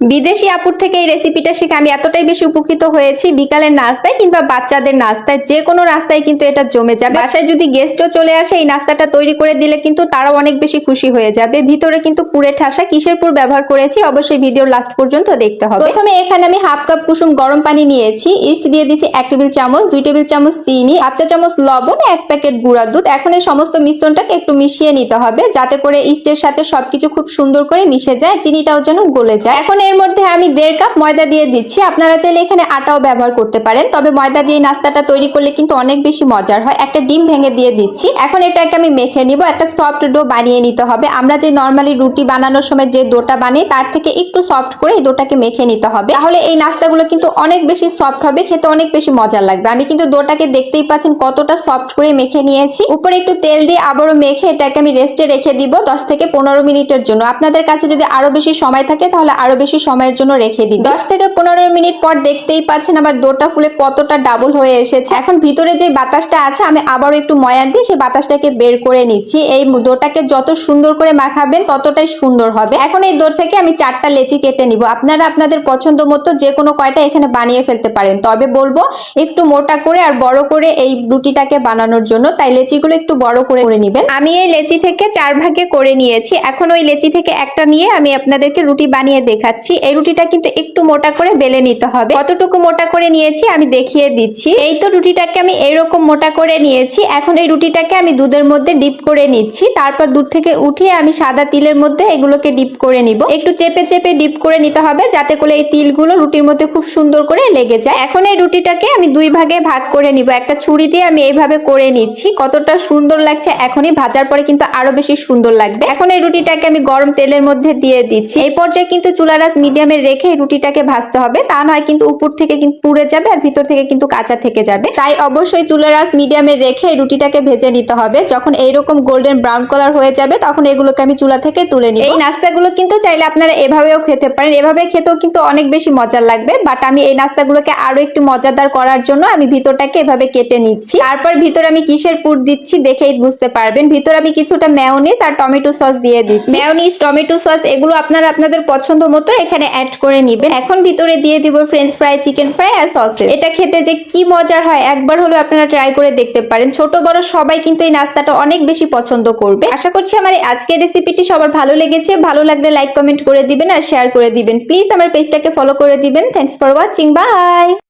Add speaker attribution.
Speaker 1: বিদেশি আপুর থেকে এই রেসিপিটা শিখে আমি এতটাই বেশি উপকৃত হয়েছি বিকালের নাস্তায় কিংবা বাচ্চাদের নাস্তায়, যে কোনো রাস্তায় কিন্তু এটা জমে যাবে। বাসায় যদি গেস্টও চলে আসে, এই নাস্তাটা তৈরি করে দিলে কিন্তু তারাও অনেক বেশি খুশি হয়ে যাবে। ভিতরে কিন্তু পুরে ঠাসা কিসের পুর ব্যবহার করেছি, অবশ্যই ভিডিওর লাস্ট পর্যন্ত দেখতে হবে। প্রথমে এখানে আমি হাফ কাপ কুসুম গরম পানি নিয়েছি। ইস্ট দিয়ে দিচ্ছি এক টেবিল চামচ, দুই টেবিল চামচ চিনি হাফ চা চামচ লবণ, এক প্যাকেট গুঁড়া দুধ। এখন এই সমস্ত মিশ্রণটাকে একটু মিশিয়ে নিতে হবে, যাতে করে ইস্টের সাথে সবকিছু খুব সুন্দর করে মিশে যায়, চিনিটাও যেন গলে যায়। এখন এর মধ্যে আমি দেড় কাপ ময়দা দিয়ে দিচ্ছি। আপনারা চাইলে এখানে আটাও ব্যবহার করতে পারেন। তবে ময়দা দিয়ে নাস্তাটা তৈরি করলে কিন্তু অনেক বেশি মজার হয়। একটা ডিম ভেঙে দিয়ে দিচ্ছি। এখন এটাকে আমি মেখে নিব। একটা সফট ডো বানিয়ে নিতে হবে। আমরা যে নর্মালি রুটি বানানোর সময় যে ডোটা বানাই, তার থেকে একটু সফট করে এই ডোটাকে মেখে নিতে হবে। তাহলে এই নাস্তাগুলো কিন্তু অনেক বেশি সফট হবে, খেতে অনেক বেশি মজার লাগবে। আমি কিন্তু ডোটাকে দেখতেই পাচ্ছেন কতটা সফট করে মেখে নিয়েছি। উপরে একটু তেল দিয়ে আবারও মেখে এটাকে আমি রেস্টে রেখে দিব দশ থেকে পনেরো মিনিটের জন্য। আপনাদের কাছে যদি আরও বেশি সময় থাকে, তাহলে আরও বেশি সময়ের জন্য রেখে দিন দশ থেকে পনেরো মিনিট পর দেখতেই পাচ্ছেন আমার দোটা ফুলে কতটা ডাবল হয়ে এসেছে। এখন ভিতরে যে বাতাসটা আছে, আমি আবারও একটু ময়ান দিয়ে সেই বাতাসটাকে বের করে নিচ্ছি। এই দোটাকে যত সুন্দর করে মাখাবেন, ততটাই সুন্দর হবে। এখন এই দোর থেকে আমি চারটা লেচি কেটে নিব। আপনারা আপনাদের পছন্দ মতো যে কোনো কয়টা এখানে বানিয়ে ফেলতে পারেন। তবে বলব, একটু মোটা করে আর বড় করে এই রুটিটাকে বানানোর জন্য, তাই লেচিগুলো একটু বড় করে করে নেবেন। আমি এই লেচি থেকে চার ভাগে করে নিয়েছি। এখন ওই লেচি থেকে একটা নিয়ে আমি আপনাদেরকে রুটি বানিয়ে দেখাচ্ছি। এই রুটিটা কিন্তু একটু মোটা করে বেলে নিতে হবে। কতটুকু মোটা করে নিয়েছি আমি দেখিয়ে দিচ্ছি। এই তো রুটিটাকে আমি এরকম মোটা করে নিয়েছি। এখন এই রুটিটাকে আমি দুধের মধ্যে ডিপ করে নিচ্ছি। তারপর দুধ থেকে উঠিয়ে আমি সাদা তিলের মধ্যে এগুলোকে ডিপ করে নিব। একটু চেপে চেপে ডিপ করে নিতে হবে যাতে করে এই তিলগুলো রুটির মধ্যে খুব সুন্দর করে লেগে যায়। এখন এই রুটিটাকে আমি দুই ভাগে ভাগ করে নিব। একটা ছুরি দিয়ে আমি এইভাবে করে নিচ্ছি। কতটা সুন্দর লাগছে এখনই ভাজার পরে কিন্তু আরও বেশি সুন্দর লাগবে। এখন এই রুটিটাকে আমি গরম তেলের মধ্যে দিয়ে দিচ্ছি। এই পর্যায়ে কিন্তু চুলারাস মিডিয়ামে রেখে রুটিটাকে ভাজতে হবে। তা নয় কিন্তু উপর থেকে কিন্তু পুড়ে যাবে আর ভিতর থেকে কিন্তু কাঁচা থেকে যাবে। তাই অবশ্যই চুলারাস মিডিয়ামে রেখে রুটিটাকে ভেজে নিতে হবে। যখন এইরকম গোল্ডেন ব্রাউন কালার হয়ে যাবে তখন এগুলোকে আমি চুলা থেকে তুলে নিই এই নাস্তাগুলো কিন্তু চাইলে আপনারা এভাবেও খেতে পারেন। এভাবে খেতেও কিন্তু অনেক বেশি মজার লাগবে। বাট আমি এই নাস্তাগুলোকে আরও একটু মজাদার করার জন্য আমি ভিতরটাকে এভাবে কেটে নিচ্ছি। তারপর ভিতরে আমি কিসের পুর দিচ্ছি দেখেই বুঝতে পারবেন। ভিতরে আমি কিছুটা ম্যায়োনিজ আর টমেটো সস দিয়ে দিচ্ছি। ম্যায়োনিজ টমেটো সস এগুলো আপনারা আপনাদের পছন্দ মতো এখানে অ্যাড করে নিবেন। এখন ভিতরে দিয়ে দিব ফ্রেঞ্চ ফ্রাই চিকেন ফ্রাই আর সসেস এটা খেতে যে কি মজার হয়, একবার হলো আপনারা ট্রাই করে দেখতে পারেন। ছোট, বড় সবাই কিন্তু এই নাস্তাটা অনেক বেশি পছন্দ করবে। আশা করছি আমার এই আজকের রেসিপিটি সবার ভালো লেগেছে। ভালো লাগলে লাইক কমেন্ট করে দিবেন আর শেয়ার করে দিবেন। প্লিজ আমার পেজটাকে ফলো করে দিবেন। Thanks for watching by